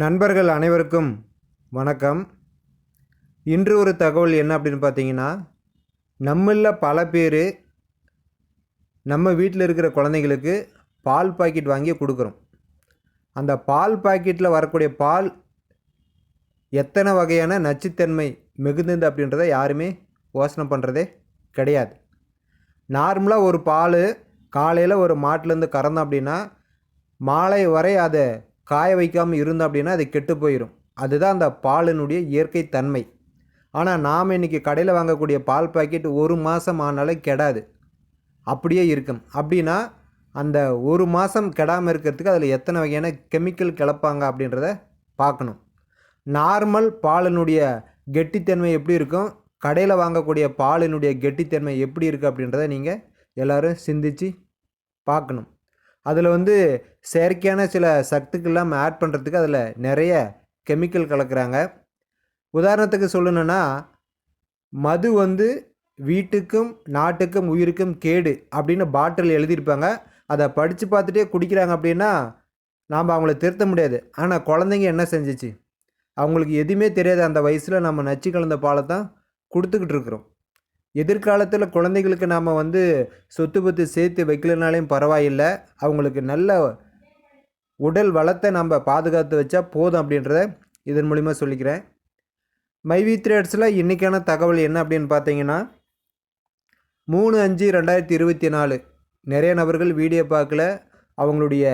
நண்பர்கள் அனைவருக்கும் வணக்கம். இன்று ஒரு தகவல் என்ன அப்படின்னு பார்த்தீங்கன்னா நம்மளில் பல பேர் நம்ம வீட்டில் இருக்கிற குழந்தைங்களுக்கு பால் பாக்கெட் வாங்கி கொடுக்குறோம். அந்த பால் பாக்கெட்டில் வரக்கூடிய பால் எத்தனை வகையான நச்சுத்தன்மை மிகுந்தது அப்படின்றத யாருமே யோசனை பண்ணுறதே கிடையாது. நார்மலாக ஒரு பால் காலையில் ஒரு மாட்டிலேருந்து கறந்தோம் அப்படின்னா மாலை வரை அதை காய வைக்காமல் இருந்தோம் அப்படின்னா அது கெட்டு போயிடும் அதுதான் அந்த பாலினுடைய இயற்கை தன்மை. ஆனால் நாம் இன்றைக்கி கடையில் வாங்கக்கூடிய பால் பாக்கெட் ஒரு மாதம் ஆனாலும் கெடாது. அப்படியே இருக்கும். அப்படின்னா அந்த ஒரு மாதம் கெடாமல் இருக்கிறதுக்கு அதில் எத்தனை வகையான கெமிக்கல் கிளப்பாங்க அப்படின்றத பார்க்கணும் நார்மல் பாலினுடைய கெட்டித்தன்மை எப்படி இருக்கும்? கடையில் வாங்கக்கூடிய பாலினுடைய கெட்டித்தன்மை எப்படி இருக்குது அப்படின்றத நீங்கள் எல்லோரும் சிந்திச்சு பார்க்கணும் அதில் வந்து செயற்கையான சில சத்துக்கள்லாம் ஆட் பண்ணுறதுக்கு அதில் நிறைய கெமிக்கல் கலக்கிறாங்க. உதாரணத்துக்கு சொல்லணுன்னா மது வந்து வீட்டுக்கும் நாட்டுக்கும் உயிருக்கும் கேடு அப்படின்னு பாட்டில் எழுதியிருப்பாங்க. அதை படித்து பார்த்துட்டே குடிக்கிறாங்க அப்படின்னா நாம் அவங்கள திருத்த முடியாது. ஆனால் குழந்தைங்க என்ன செஞ்சிச்சு? அவங்களுக்கு எதுவுமே தெரியாது. அந்த வயசில் நம்ம நச்சு கலந்த பாலை தான் கொடுத்துக்கிட்டு இருக்கிறோம். எதிர்காலத்தில் குழந்தைகளுக்கு நாம் வந்து சொத்து பத்து சேர்த்து வைக்கலனாலையும் பரவாயில்லை. அவங்களுக்கு நல்ல உடல் வளத்தை நம்ம பாதுகாத்து வச்சா போதும் அப்படின்றத இதன் மூலிமா சொல்லிக்கிறேன். மைவி த்ரேட்ஸில் இன்றைக்கான தகவல் என்ன அப்படின்னு பார்த்தீங்கன்னா மூணு அஞ்சு ரெண்டாயிரத்தி இருபத்தி நாலு. நிறைய நபர்கள் வீடியோ பார்க்கல அவங்களுடைய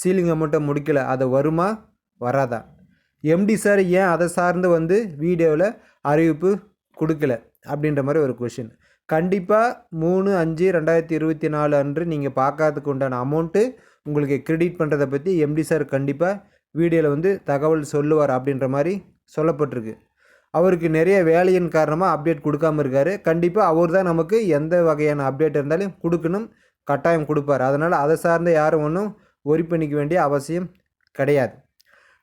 சீலிங் அமௌண்ட்டை முடிக்கலை. அதை வருமா? வராதா? எம்டி சார் ஏன் அதை சார்ந்து வந்து வீடியோவில் அறிவிப்பு கொடுக்கல? அப்படின்ற மாதிரி ஒரு கொஷின் கண்டிப்பாக மூணு அஞ்சு ரெண்டாயிரத்தி இருபத்தி நாலு அன்று நீங்கள் பார்க்காததுக்கு உண்டான அமௌண்ட்டு உங்களுக்கு கிரெடிட் பண்ணுறதை பற்றி எம்டி சார் கண்டிப்பாக வீடியோவில் வந்து தகவல் சொல்லுவார் அப்படின்ற மாதிரி சொல்லப்பட்டிருக்கு. அவருக்கு நிறைய வேலையின் காரணமாக அப்டேட் கொடுக்காம இருக்கார். கண்டிப்பாக அவர் தான் நமக்கு எந்த வகையான அப்டேட் இருந்தாலும் கொடுக்கணும் கட்டாயம் கொடுப்பார். அதனால் அதை சார்ந்த யாரும் ஒன்றும் ஒரி பண்ணிக்க வேண்டிய அவசியம் கிடையாது.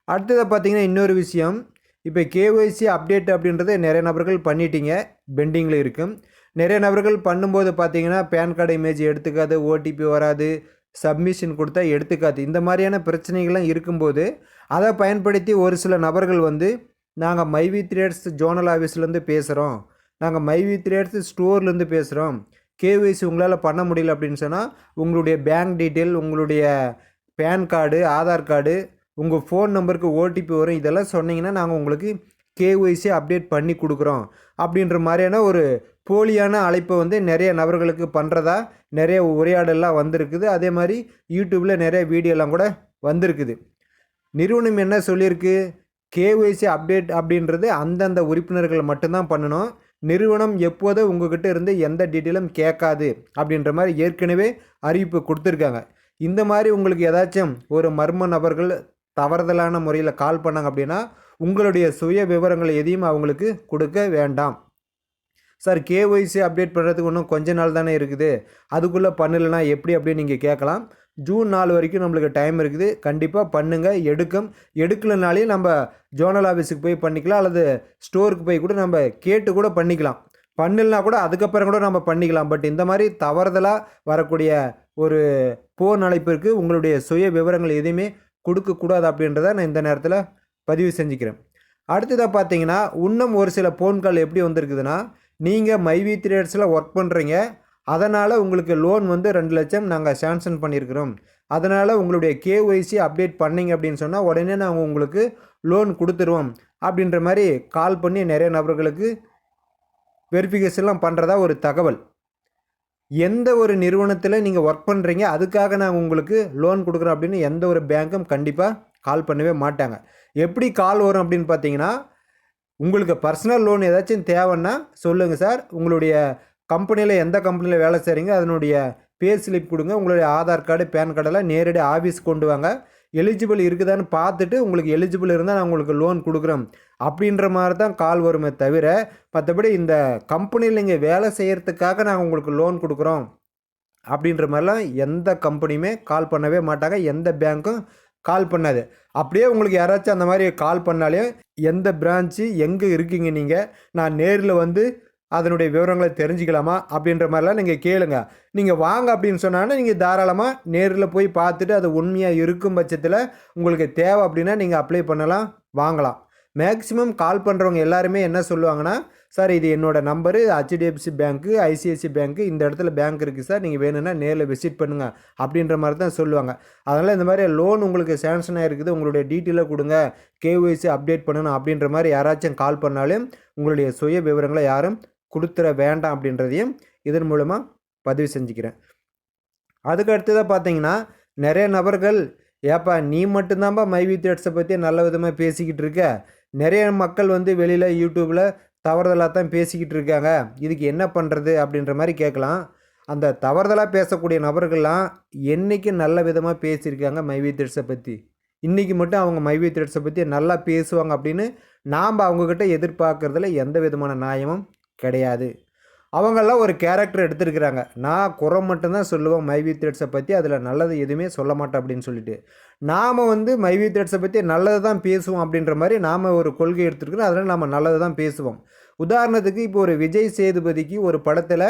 அடுத்ததை பார்த்திங்கன்னா இன்னொரு விஷயம். இப்போ கேஒய்சி அப்டேட் அப்படின்றத நிறைய நபர்கள் பண்ணிட்டீங்க பெண்டிங்கில் இருக்கும் நிறைய நபர்கள் பண்ணும்போது பார்த்தீங்கன்னா பேன் கார்டு இமேஜ் எடுத்துக்காது ஓடிபி வராது சப்மிஷன் கொடுத்தா எடுத்துக்காது. இந்த மாதிரியான பிரச்சனைகள்லாம் இருக்கும்போது அதை பயன்படுத்தி ஒரு சில நபர்கள் வந்து நாங்கள் மைவி த்ரேட்ஸ் ஜோனல் ஆஃபீஸ்லேருந்து பேசுகிறோம் நாங்கள் மைவி த்ரேட்ஸ் ஸ்டோர்லேருந்து பேசுகிறோம் கேஒய்சி உங்களால் பண்ண முடியல அப்படின்னு சொன்னால் உங்களுடைய பேங்க் டீட்டெயில் உங்களுடைய பேன் கார்டு ஆதார் கார்டு உங்கள் ஃபோன் நம்பருக்கு ஓடிபி வரும். இதெல்லாம் சொன்னீங்கன்னா நாங்கள் உங்களுக்கு கேஒய்சி அப்டேட் பண்ணி கொடுக்குறோம். அப்படின்ற மாதிரியான ஒரு போலியான அழைப்பை வந்து நிறைய நபர்களுக்கு பண்ணுறதா நிறைய உரையாடலாம் வந்திருக்குது. அதே மாதிரி யூடியூப்பில் நிறைய வீடியோலாம் கூட வந்திருக்குது. நிறுவனம் என்ன சொல்லியிருக்கு? கேஒய்சி அப்டேட் அப்படின்றது அந்தந்த உறுப்பினர்கள் மட்டும்தான் பண்ணணும். நிறுவனம் எப்போதும் உங்ககிட்ட இருந்து எந்த டீட்டெயிலும் கேட்காது அப்படின்ற மாதிரி ஏற்கனவே அறிவிப்பு கொடுத்துருக்காங்க. இந்த மாதிரி உங்களுக்கு ஏதாச்சும் ஒரு மர்ம நபர்கள் தவறுதலான முறையில் கால் பண்ணாங்க அப்படின்னா உங்களுடைய சுய விவரங்களை எதையும் அவங்களுக்கு கொடுக்க வேண்டாம். சார் கேஒய்சி அப்டேட் பண்ணுறதுக்கு இன்னும் கொஞ்ச நாள் தானே இருக்குது. அதுக்குள்ளே பண்ணலைன்னா எப்படி அப்படின்னு நீங்கள் கேட்கலாம். ஜூன் நாலு வரைக்கும் நம்மளுக்கு டைம் இருக்குது. கண்டிப்பாக பண்ணுங்கள் எடுக்கும். எடுக்கலனாலே நம்ம ஜோனல் ஆஃபீஸுக்கு போய் பண்ணிக்கலாம். அல்லது ஸ்டோருக்கு போய் கூட நம்ம கேட்டு கூட பண்ணிக்கலாம். பண்ணலனா கூட அதுக்கப்புறம் கூட நம்ம பண்ணிக்கலாம். பட் இந்த மாதிரி தவறுதலாக வரக்கூடிய ஒரு போன் அழைப்பிற்கு உங்களுடைய சுய விவரங்கள் எதையுமே கொடுக்கக்கூடாது அப்படின்றத நான் இந்த நேரத்தில் பதிவு செஞ்சுக்கிறேன். அடுத்ததாக பார்த்தீங்கன்னா இன்னும் ஒரு சில ஃபோன் கால் எப்படி வந்திருக்குதுன்னா நீங்கள் மைவி த்ரேட்ஸில் ஒர்க் பண்ணுறீங்க அதனால் உங்களுக்கு லோன் வந்து ரெண்டு லட்சம் நாங்கள் சேங்ஷன் பண்ணியிருக்கிறோம் அதனால் உங்களுடைய கேஒய்சி அப்டேட் பண்ணிங்க அப்படின்னு சொன்னால் உடனே நாங்கள் உங்களுக்கு லோன் கொடுத்துருவோம். அப்படின்ற மாதிரி கால் பண்ணி நிறைய நபர்களுக்கு வெரிஃபிகேஷன்லாம் பண்ணுறதா ஒரு தகவல். எந்த ஒரு நிறுவனத்தில் நீங்கள் ஒர்க் பண்ணுறீங்க அதுக்காக நாங்கள் உங்களுக்கு லோன் கொடுக்குறோம் அப்படின்னு எந்த ஒரு பேங்க்கும் கண்டிப்பாக கால் பண்ணவே மாட்டாங்க. எப்படி கால் வரும் அப்படின்னு பார்த்தீங்கன்னா உங்களுக்கு பர்சனல் லோன் ஏதாச்சும் தேவைன்னா சொல்லுங்கள் சார் உங்களுடைய கம்பெனியில் எந்த கம்பெனியில் வேலை செய்கிறீங்க அதனுடைய பேர் ஸ்லிப் கொடுங்க. உங்களுடைய ஆதார் கார்டு பேன் கார்டெல்லாம் நேரடி ஆஃபீஸ் கொண்டு வாங்க. எலிஜிபிள் இருக்குதான்னு பார்த்துட்டு உங்களுக்கு எலிஜிபிள் இருந்தால் நான் உங்களுக்கு லோன் கொடுக்குறோம் அப்படின்ற மாதிரி தான் கால் வருமே தவிர மற்றபடி இந்த கம்பெனியில் நீங்கள் வேலை செய்கிறதுக்காக நாங்கள் உங்களுக்கு லோன் கொடுக்குறோம். அப்படின்ற மாதிரிலாம் எந்த கம்பெனியுமே கால் பண்ணவே மாட்டாங்க. எந்த பேங்க்கும் கால் பண்ணாது. அப்படியே உங்களுக்கு யாராச்சும் அந்த மாதிரி கால் பண்ணாலே எந்த பிரான்ச்சு எங்கே இருக்கீங்க நீங்கள் நான் நேரில் வந்து அதனுடைய விவரங்களை தெரிஞ்சுக்கலாமா அப்படின்ற மாதிரிலாம் நீங்கள் கேளுங்க. நீங்கள் வாங்க அப்படின்னு சொன்னாங்கன்னா நீங்கள் தாராளமாக நேரில் போய் பார்த்துட்டு அது உண்மையாக இருக்கும் பட்சத்தில் உங்களுக்கு தேவை அப்படின்னா நீங்கள் அப்ளை பண்ணலாம் வாங்கலாம். மேக்ஸிமம் கால் பண்ணுறவங்க எல்லாருமே என்ன சொல்லுவாங்கன்னா சார் இது என்னோடய number HDFC bank ICICI bank இந்த இடத்துல பேங்க் இருக்குது சார். நீங்கள் வேணும்னா நேரில் விசிட் பண்ணுங்கள் அப்படின்ற மாதிரி தான் சொல்லுவாங்க. அதனால் இந்த மாதிரி லோன் உங்களுக்கு சேங்ஷன் ஆகிருக்குது உங்களுடைய டீட்டெயிலை கொடுங்க கேஒய்சி அப்டேட் பண்ணணும் அப்படின்ற மாதிரி யாராச்சும் கால் பண்ணாலும் உங்களுடைய சுய விவரங்களை யாரும் கொடுத்துட வேண்டாம் அப்படின்றதையும் இதன் மூலமாக பதிவு செஞ்சுக்கிறேன். அதுக்கு அடுத்ததாக பார்த்தீங்கன்னா நிறைய நபர்கள் ஏப்பா நீ மட்டும்தான்ப்பா மைவி தேட்ஸை பற்றி நல்ல விதமாக பேசிக்கிட்டு இருக்க? நிறைய மக்கள் வந்து வெளியில் யூடியூப்பில் தவறுதலாக தான் பேசிக்கிட்டு இருக்காங்க. இதுக்கு என்ன பண்ணுறது அப்படின்ற மாதிரி கேட்கலாம். அந்த தவறுதலாக பேசக்கூடிய நபர்கள்லாம் என்றைக்கு நல்ல விதமாக பேசியிருக்காங்க மைவி தேட்ஸை பற்றி இன்றைக்கி மட்டும் அவங்க மைவி தேட்ஸை பற்றி நல்லா பேசுவாங்க அப்படின்னு நாம் அவங்கக்கிட்ட எதிர்பார்க்குறதுல எந்த விதமான நியாயமும் கிடையாது. அவங்கெல்லாம் ஒரு கேரக்டர் எடுத்திருக்கிறாங்க. நான் குறை மட்டும்தான் சொல்லுவேன். மைவி த்ரெட்ஸை பற்றி அதில் நல்லது எதுவுமே சொல்ல மாட்டேன் அப்படின்னு சொல்லிட்டு. நாம் வந்து மைவி த்ரெட்ஸை பற்றி நல்லது தான் பேசுவோம் அப்படின்ற மாதிரி நாம் ஒரு கொள்கை எடுத்துருக்கிறோம். அதனால் நம்ம நல்லது தான் பேசுவோம். உதாரணத்துக்கு இப்போ ஒரு விஜய் சேதுபதிக்கு ஒரு படத்தில்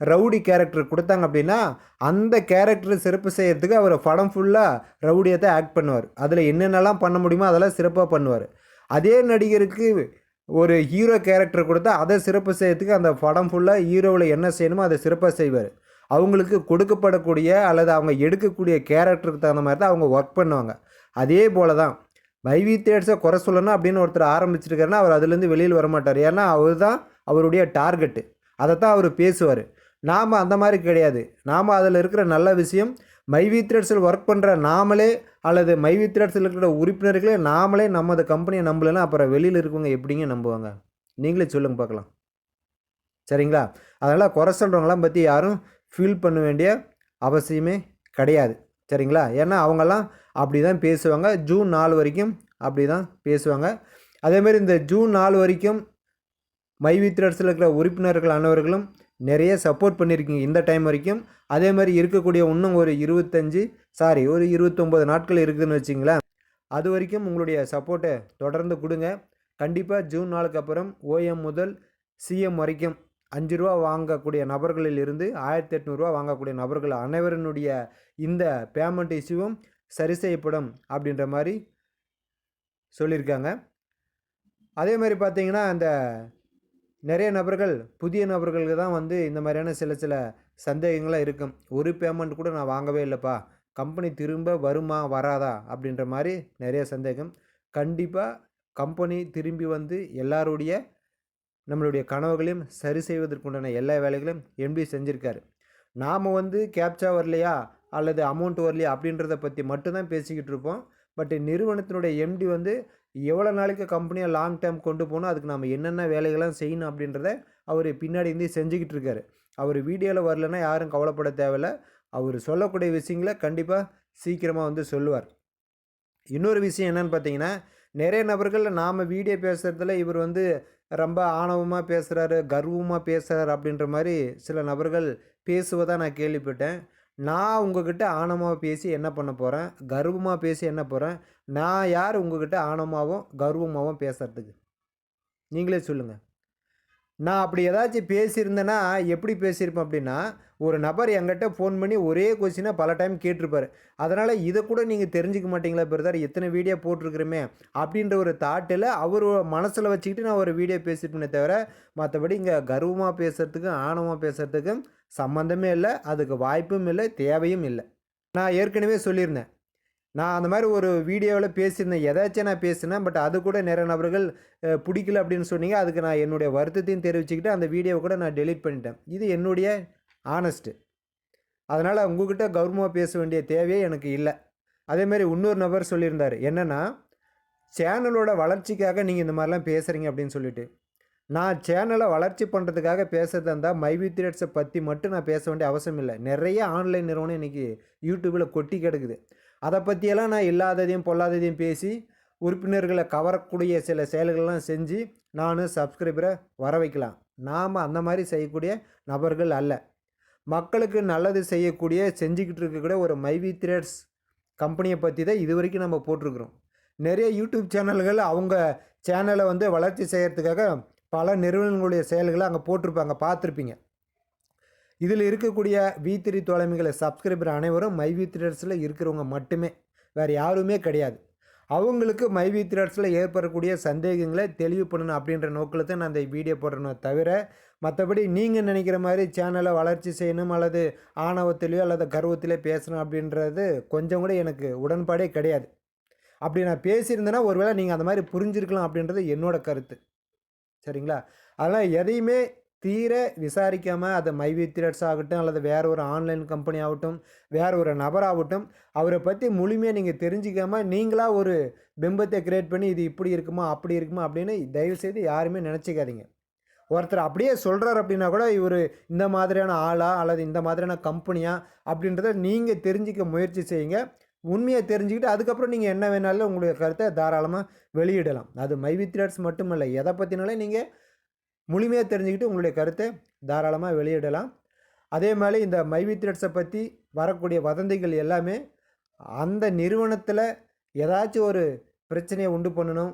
ரவுடி கேரக்டர் கொடுத்தாங்க அப்படின்னா அந்த கேரக்டர் சிறப்பு செய்கிறதுக்கு அவர் படம் ஃபுல்லாக ரவுடியை தான் ஆக்ட் பண்ணுவார். அதில் என்னென்னலாம் பண்ண முடியுமோ அதெல்லாம் சிறப்பாக பண்ணுவார். அதே நடிகருக்கு ஒரு ஹீரோ கேரக்டர் கொடுத்தா அதை சிறப்பு செய்யறதுக்கு அந்த படம் ஃபுல்லாக ஹீரோவில் என்ன செய்யணுமோ அதை சிறப்பாக செய்வார். அவங்களுக்கு கொடுக்கப்படக்கூடிய அல்லது அவங்க எடுக்கக்கூடிய கேரக்டருக்கு தகுந்த மாதிரி தான் அவங்க ஒர்க் பண்ணுவாங்க. அதே போல தான் மைவி தேட்ஸை குறை சொல்லணும் அப்படின்னு ஒருத்தர் ஆரம்பிச்சிருக்காருன்னா அவர் அதுலேருந்து வெளியில் வர மாட்டார் ஏன்னா அவர் தான் அவருடைய டார்கெட்டு அதை தான் அவர் பேசுவார். நாம் அந்த மாதிரி கிடையாது. நாம் அதில் இருக்கிற நல்ல விஷயம் மைவி த்ரெட்ஸில் ஒர்க் பண்ணுற நாமளே அல்லது மைவி த்ரெட்ஸில் இருக்கிற உறுப்பினர்களே நாமளே நமது கம்பெனியை நம்பலைன்னா அப்புறம் வெளியில் இருக்கவங்க எப்படிங்க நம்புவாங்க? நீங்களே சொல்லுங்க பார்க்கலாம். சரிங்களா? அதனால் குறை சொல்கிறவங்களாம் பற்றி யாரும் ஃபீல் பண்ண வேண்டிய அவசியமே கிடையாது. சரிங்களா? ஏன்னா அவங்கெல்லாம் அப்படி தான் பேசுவாங்க. ஜூன் நாலு வரைக்கும் அப்படி தான் பேசுவாங்க அதேமாரி இந்த ஜூன் நாலு வரைக்கும் மைவி த்ரெட்ஸில் இருக்கிற உறுப்பினர்கள் அனைவர்களும் நிறைய சப்போர்ட் பண்ணியிருக்கீங்க இந்த டைம் வரைக்கும். அதே மாதிரி இருக்கக்கூடிய இன்னும் ஒரு இருபத்தஞ்சி சாரி ஒரு இருபத்தொம்போது நாட்கள் இருக்குதுன்னு வச்சிங்களேன். அது வரைக்கும் உங்களுடைய சப்போர்ட்டை தொடர்ந்து கொடுங்க. கண்டிப்பாக ஜூன் நாளுக்கு அப்புறம் ஓஎம் முதல் சிஎம் வரைக்கும் அஞ்சு ரூபா வாங்கக்கூடிய நபர்களில் இருந்து ஆயிரத்தி எட்நூறுரூவா வாங்கக்கூடிய நபர்கள் அனைவரினுடைய இந்த பேமெண்ட் இஷ்யூவும் சரி செய்யப்படும் அப்படின்ற மாதிரி சொல்லியிருக்காங்க. அதே மாதிரி பார்த்தீங்கன்னா அந்த நிறைய நபர்கள் புதிய நபர்களுக்கு தான் வந்து இந்த மாதிரியான சில சில சந்தேகங்களாக இருக்கும். ஒரு பேமெண்ட் கூட நான் வாங்கவே இல்லைப்பா. கம்பெனி திரும்ப வருமா வராதா? அப்படின்ற மாதிரி நிறைய சந்தேகம். கண்டிப்பாக கம்பெனி திரும்பி வந்து எல்லாருடைய நம்மளுடைய கனவுகளையும் சரி செய்வதற்குண்டான எல்லா வேலைகளையும் எம்பி செஞ்சுருக்காரு. நாம் வந்து கேப்சா வரலையா? அல்லது அமௌண்ட் வரலையா? அப்படின்றத பற்றி மட்டும்தான் பேசிக்கிட்டு இருப்போம். பட் நிறுவனத்தினுடைய எம்டி வந்து எவ்வளோ நாளைக்கு கம்பெனியை லாங் டேர்ம் கொண்டு போகணும் அதுக்கு நம்ம என்னென்ன வேலைகள்லாம் செய்யணும் அப்படின்றத அவர் பின்னாடி இருந்து செஞ்சுக்கிட்டு இருக்காரு. அவர் வீடியோவில் வரலன்னா யாரும் கவலைப்பட தேவையில்ல. அவர் சொல்லக்கூடிய விஷயங்களை கண்டிப்பாக சீக்கிரமாக வந்து சொல்லுவார். இன்னொரு விஷயம் என்னன்னு பார்த்தீங்கன்னா நிறைய நபர்கள் நாம் வீடியோ பேசுகிறதுல இவர் வந்து ரொம்ப ஆணவமாக பேசுகிறாரு கர்வமாக பேசுகிறார் அப்படின்ற மாதிரி சில நபர்கள் பேசுவதாக நான் கேள்விப்பட்டேன். நான் உங்ககிட்ட ஆணவமாக பேசி என்ன பண்ண போகிறேன் கர்வமாக பேசி என்ன போகிறேன் நான் யார் உங்ககிட்ட ஆணவமாகவும் கர்வமாகவும் பேசுகிறதுக்கு நீங்களே சொல்லுங்கள் நான் அப்படி ஏதாச்சும் பேசியிருந்தேன்னா எப்படி பேசியிருப்பேன் அப்படின்னா ஒரு நபர் என்கிட்ட ஃபோன் பண்ணி ஒரே கொஸ்டினாக பல டைம் கேட்டிருப்பார். அதனால் இதை கூட நீங்கள் தெரிஞ்சுக்க மாட்டீங்களா பிரதர்? எத்தனை வீடியோ போட்டிருக்கிறோமே அப்படின்ற ஒரு தாட்டில் அவர் மனசில் வச்சுக்கிட்டு நான் ஒரு வீடியோ பேசியிருப்பேனே தவிர மற்றபடி இங்கே கர்வமாக பேசுகிறதுக்கும் ஆணவமாக பேசுகிறதுக்கும் சம்மந்தமே இல்லை அதுக்கு வாய்ப்பும் இல்லை தேவையும் இல்லை. நான் ஏற்கனவே சொல்லியிருந்தேன். நான் அந்த மாதிரி ஒரு வீடியோவில் பேசியிருந்தேன். எதாச்சும் நான் பேசினேன் பட் அது கூட நிறைய நபர்கள் பிடிக்கல அப்படின்னு சொன்னீங்க. அதுக்கு நான் என்னுடைய வருத்தத்தையும் தெரிவிச்சுக்கிட்டு அந்த வீடியோவை கூட நான் டெலீட் பண்ணிட்டேன். இது என்னுடைய ஆனஸ்ட்டு அதனால் உங்ககிட்ட கௌரவமாக பேச வேண்டிய தேவையே எனக்கு இல்லை. அதேமாரி இன்னொரு நபர் சொல்லியிருந்தார். என்னென்னா சேனலோட வளர்ச்சிக்காக நீங்கள் இந்த மாதிரிலாம் பேசுகிறீங்க அப்படின்னு சொல்லிட்டு. நான் சேனலை வளர்ச்சி பண்ணுறதுக்காக பேசுறதா இருந்தால் மைவி த்ரேட்ஸை பற்றி மட்டும் நான் பேச வேண்டிய அவசியம் இல்லை. நிறைய ஆன்லைன் நிறுவனம் இன்றைக்கி யூடியூப்பில் கொட்டி கிடக்குது. அதை பற்றியெல்லாம் நான் இல்லாததையும் பொல்லாததையும் பேசி உறுப்பினர்களை கவரக்கூடிய சில செயல்களெல்லாம் செஞ்சு நான் சப்ஸ்கிரைபரை வர வைக்கலாம். நாம் அந்த மாதிரி செய்யக்கூடிய நபர்கள் அல்ல. மக்களுக்கு நல்லது செய்யக்கூடிய செஞ்சுக்கிட்டு இருக்கக்கூடிய ஒரு மைவி த்ரேட்ஸ் கம்பெனியை பற்றி தான் இது வரைக்கும் நம்ம போட்டிருக்கிறோம். நிறைய யூடியூப் சேனல்கள் அவங்க சேனலை வந்து வளர்ச்சி செய்கிறதுக்காக பல நிறுவனங்களுடைய செயல்களை அங்கே போட்டிருப்பாங்க பார்த்துருப்பீங்க. இதில் இருக்கக்கூடிய வி த்ரீ தோழமைகளை சப்ஸ்கிரைபர் அனைவரும் மை வி த்ரீடர்ஸில் இருக்கிறவங்க மட்டுமே வேறு யாருமே கிடையாது. அவங்களுக்கு மை வி த்ரீடர்ஸில் ஏற்படக்கூடிய சந்தேகங்களை தெளிவு பண்ணணும் அப்படின்ற நோக்கில் தான் நான் இந்த வீடியோ போடுறேன் தவிர மற்றபடி நீங்கள் நினைக்கிற மாதிரி சேனலை வளர்ச்சி செய்யணும் அல்லது ஆணவத்திலையோ அல்லது கர்வத்திலே பேசணும் அப்படின்றது கொஞ்சம் கூட எனக்கு உடன்பாடே கிடையாது. அப்படி நான் பேசியிருந்தேன்னா ஒருவேளை நீங்கள் அந்த மாதிரி புரிஞ்சிருக்கலாம் அப்படின்றது என்னோட கருத்து. சரிங்களா? அதனால் எதையுமே தீர விசாரிக்காமல் அது மைவி த்ரெட்ஸ் ஆகட்டும் அல்லது வேற ஒரு ஆன்லைன் கம்பெனி ஆகட்டும் வேற ஒரு நபராகட்டும் அவரை பற்றி முழுமையாக நீங்கள் தெரிஞ்சிக்காமல் நீங்களாக ஒரு பிம்பத்தை கிரியேட் பண்ணி இது இப்படி இருக்குமா அப்படி இருக்குமா அப்படின்னு தயவுசெய்து யாருமே நினச்சிக்காதீங்க. ஒருத்தர் அப்படியே சொல்கிறார் அப்படின்னா கூட இவர் இந்த மாதிரியான ஆளா அல்லது இந்த மாதிரியான கம்பெனியா அப்படின்றத நீங்கள் தெரிஞ்சிக்க முயற்சி செய்யுங்க. உண்மையை தெரிஞ்சுக்கிட்டு அதுக்கப்புறம் நீங்கள் என்ன வேணாலும் உங்களுடைய கருத்தை தாராளமாக வெளியிடலாம். அது மை வித்ரட்ஸ் மட்டுமல்ல. எதை பற்றினாலும் நீங்கள் முழுமையாக தெரிஞ்சுக்கிட்டு உங்களுடைய கருத்தை தாராளமாக வெளியிடலாம். அதே மாதிரி இந்த மை வித்ரட்ஸை பற்றி வரக்கூடிய வதந்திகள் எல்லாமே அந்த நிறுவனத்தில் ஏதாச்சும் ஒரு பிரச்சனையை உண்டு பண்ணணும்.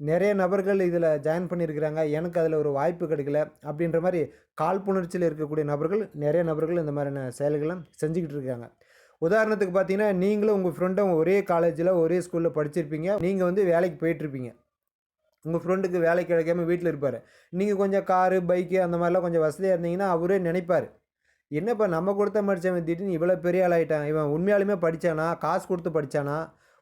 நிறைய நபர்கள் இதில் ஜாயின் பண்ணியிருக்கிறாங்க. எனக்கு அதில் ஒரு வாய்ப்பு கிடைக்கல அப்படின்ற மாதிரி காழ்ப்புணர்ச்சியில் இருக்கக்கூடிய நபர்கள் நிறைய நபர்கள் இந்த மாதிரியான செயல்களை செஞ்சுக்கிட்டு இருக்காங்க. உதாரணத்துக்கு பார்த்தீங்கன்னா நீங்களும் உங்கள் ஃப்ரெண்டும் ஒரே காலேஜில் ஒரே ஸ்கூலில் படிச்சிருப்பீங்க. நீங்கள் வந்து வேலைக்கு போயிட்டுருப்பீங்க. உங்கள் ஃப்ரெண்டுக்கு வேலை கிடைக்காம வீட்டில் இருப்பார். நீங்கள் கொஞ்சம் காரு பைக்கு அந்த மாதிரிலாம் கொஞ்சம் வசதியாக இருந்தீங்கன்னா அவரே நினைப்பார். என்னப்பா நம்ம கொடுத்த படித்தவன் திடீர்னு இவ்வளோ பெரிய ஆளாயிட்டான் ஆகிட்டான் இவன் உண்மையாலுமே படித்தானா காசு கொடுத்து படித்தானா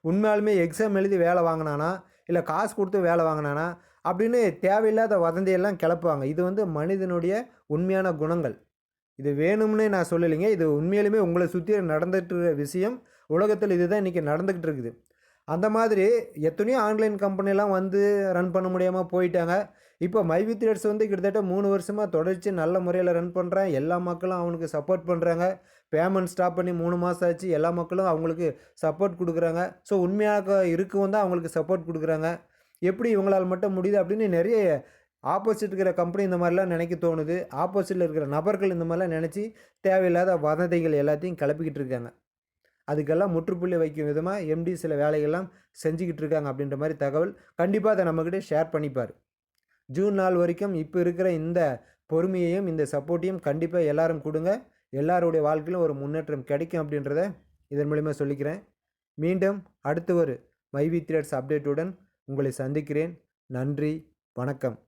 உண்மையாலுமே எக்ஸாம் எழுதி வேலை வாங்கினானா? இல்லை காசு கொடுத்து வேலை வாங்கினானா? அப்படின்னு தேவையில்லாத வதந்தியெல்லாம் கிளப்புவாங்க. இது வந்து மனிதனுடைய உண்மையான குணங்கள். இது வேணும்னே நான் சொல்லலைங்க. இது உண்மையிலுமே உங்களை சுற்றி நடந்துகிட்டு விஷயம். உலகத்தில் இதுதான் இன்றைக்கி நடந்துக்கிட்டு இருக்குது. அந்த மாதிரி எத்தனையோ ஆன்லைன் கம்பெனிலாம் வந்து ரன் பண்ண முடியாமல் போயிட்டாங்க. இப்போ மைவி த்ரேட்ஸ் வந்து கிட்டத்தட்ட மூணு வருஷமாக தொடர்ச்சி நல்ல முறையில் ரன் பண்ணுறேன் எல்லா மக்களும் அவனுக்கு சப்போர்ட் பண்ணுறாங்க பேமெண்ட் ஸ்டாப் பண்ணி மூணு மாதம் ஆச்சு. எல்லா மக்களும் அவங்களுக்கு சப்போர்ட் கொடுக்குறாங்க. ஸோ உண்மையாக இருக்கவும் தான் அவங்களுக்கு சப்போர்ட் கொடுக்குறாங்க. எப்படி இவங்களால் மட்டும் முடியுது அப்படின்னு நிறைய ஆப்போசிட் இருக்கிற கம்பெனி இந்த மாதிரிலாம் நினைக்க தோணுது. ஆப்போசிட்டில் இருக்கிற நபர்கள் இந்த மாதிரிலாம் நினச்சி தேவையில்லாத வதந்தைகள் எல்லாத்தையும் கிளப்பிக்கிட்டு இருக்காங்க. அதுக்கெல்லாம் முற்றுப்புள்ளி வைக்கும் விதமாக எம்டி சில வேலைகள்லாம் செஞ்சுக்கிட்டு இருக்காங்க அப்படின்ற மாதிரி தகவல் கண்டிப்பாக அதை நம்மக்கிட்ட ஷேர் பண்ணிப்பார். ஜூன் நாள் வரைக்கும் இப்போ இருக்கிற இந்த பொறுமையையும் இந்த சப்போர்ட்டையும் கண்டிப்பாக எல்லாரும் கொடுங்க. எல்லாருடைய வாழ்க்கையிலும் ஒரு முன்னேற்றம் கிடைக்கும் அப்படின்றத இதன் மூலிமா சொல்லிக்கிறேன். மீண்டும் அடுத்து ஒரு மைவி த்ரெட்ஸ் அப்டேட்டுடன் உங்களை சந்திக்கிறேன். நன்றி வணக்கம்.